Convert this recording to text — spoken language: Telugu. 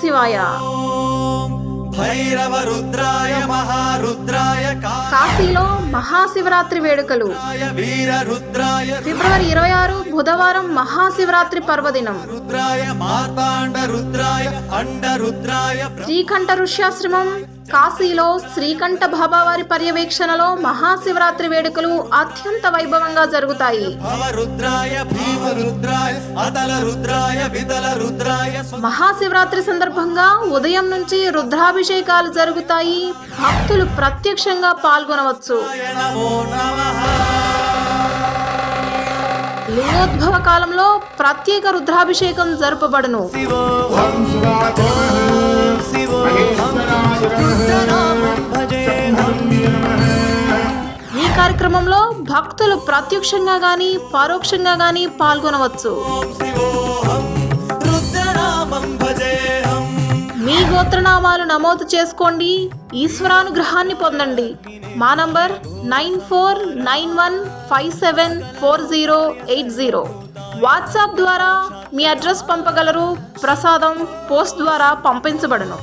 శివాయ భైరవ రుద్రాయ మహారుద్రాయ కాశీలో మహాశివరాత్రి వేడుకలు. వీర రుద్రాయ ఫిబ్రవరి ఇరవై ఆరు బుధవారం మహాశివరాత్రి పర్వదినం. రుద్రాయ మార్తాండ రుద్రాయ అండ రుద్రాయ శ్రీకంఠ ఋష్యాశ్రమం కాశీలో శ్రీకంఠ బాబావారి పర్యవేక్షణలో మహాశివరాత్రి వేడుకలు అత్యంత వైభవంగా జరుగుతాయి. మహాశివరాత్రి సందర్భంగా ఉదయం నుంచి రుద్రాభిషేకాలు జరుగుతాయి. భక్తులు ప్రత్యక్షంగా పాల్గొనవచ్చు. లింగోద్భవ కాలంలో ప్రత్యేక రుద్రాభిషేకం జరుపబడును. కార్యక్రమంలో భక్తులు ప్రత్యక్షంగా గాని పరోక్షంగా గాని పాల్గొనవచ్చు. మీ గోత్రనామాలు నమోదు చేసుకోండి ఈశ్వరానుగ్రహాన్ని పొందండి. మా number nine four nine one five seven four zero eight zero. WhatsApp ద్వారా మీ అడ్రస్ పంపగలరు ప్రసాదం పోస్ట్ ద్వారా పంపించబడును.